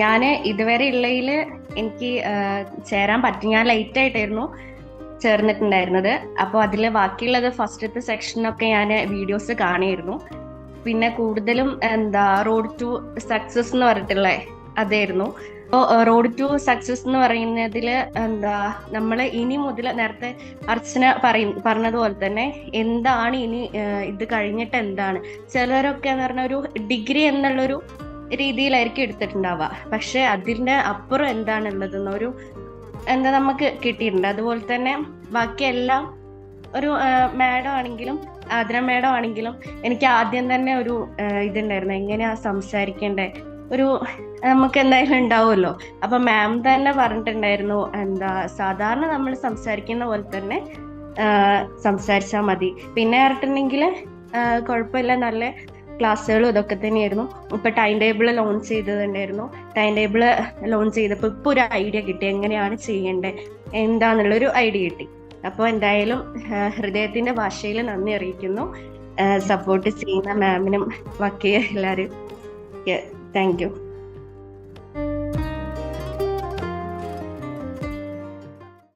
ഞാൻ ഇതുവരെ ഉള്ളതിൽ എനിക്ക് ചേരാൻ പറ്റും. ഞാൻ ലൈറ്റ് ആയിട്ടായിരുന്നു ചേർന്നിട്ടുണ്ടായിരുന്നത്. അപ്പോൾ അതിൽ ബാക്കിയുള്ളത് ഫസ്റ്റത്തെ സെക്ഷനൊക്കെ ഞാൻ വീഡിയോസ് കാണിയിരുന്നു പിന്നെ കൂടുതലും എന്താ റോഡ് ടു സക്സസ് എന്ന് പറഞ്ഞിട്ടുള്ള അതായിരുന്നു. അപ്പോൾ റോഡ് ടു സക്സസ് എന്ന് പറയുന്നതിൽ എന്താ നമ്മൾ ഇനി മുതൽ നേരത്തെ അർച്ചന പറയും പറഞ്ഞതുപോലെ തന്നെ എന്താണ് ഇനി ഇത് കഴിഞ്ഞിട്ട് എന്താണ്? ചിലരൊക്കെ എന്ന് പറഞ്ഞ ഒരു ഡിഗ്രി എന്നുള്ളൊരു രീതിയിലായിരിക്കും എടുത്തിട്ടുണ്ടാവുക. പക്ഷെ അതിന്റെ അപ്പുറം എന്താണുള്ളത് ഒരു എന്താ നമുക്ക് കിട്ടിയിട്ടുണ്ട്. അതുപോലെ തന്നെ ബാക്കിയെല്ലാം ഒരു മാഡം ആണെങ്കിലും ആതിര മാഡം ആണെങ്കിലും എനിക്ക് ആദ്യം തന്നെ ഒരു ഇതുണ്ടായിരുന്നു. എങ്ങനെയാ സംസാരിക്കേണ്ടേ? ഒരു നമുക്ക് എന്തായാലും ഉണ്ടാവുമല്ലോ. അപ്പൊ മാം തന്നെ പറഞ്ഞിട്ടുണ്ടായിരുന്നു എന്താ സാധാരണ നമ്മൾ സംസാരിക്കുന്ന പോലെ തന്നെ സംസാരിച്ചാൽ മതി. പിന്നെ പറഞ്ഞിട്ടുണ്ടെങ്കിൽ കുഴപ്പമില്ല. നല്ല ക്ലാസ്സുകളും ഇതൊക്കെ തന്നെയായിരുന്നു. ഇപ്പൊ ടൈം ടേബിൾ ലോഞ്ച് ചെയ്തതുണ്ടായിരുന്നു ടൈം ടേബിൾ ലോഞ്ച് ചെയ്തപ്പോൾ ഇപ്പൊ ഒരു ഐഡിയ കിട്ടി. എങ്ങനെയാണ് ചെയ്യേണ്ടത്? എന്താന്നുള്ളൊരു ഐഡിയ കിട്ടി. അപ്പോൾ എന്തായാലും ഹൃദയത്തിന്റെ ഭാഷയിൽ നന്ദി അറിയിക്കുന്നു. സപ്പോർട്ട് ചെയ്യുന്ന മാമിനും ബാക്കി എല്ലാവരും. Thank you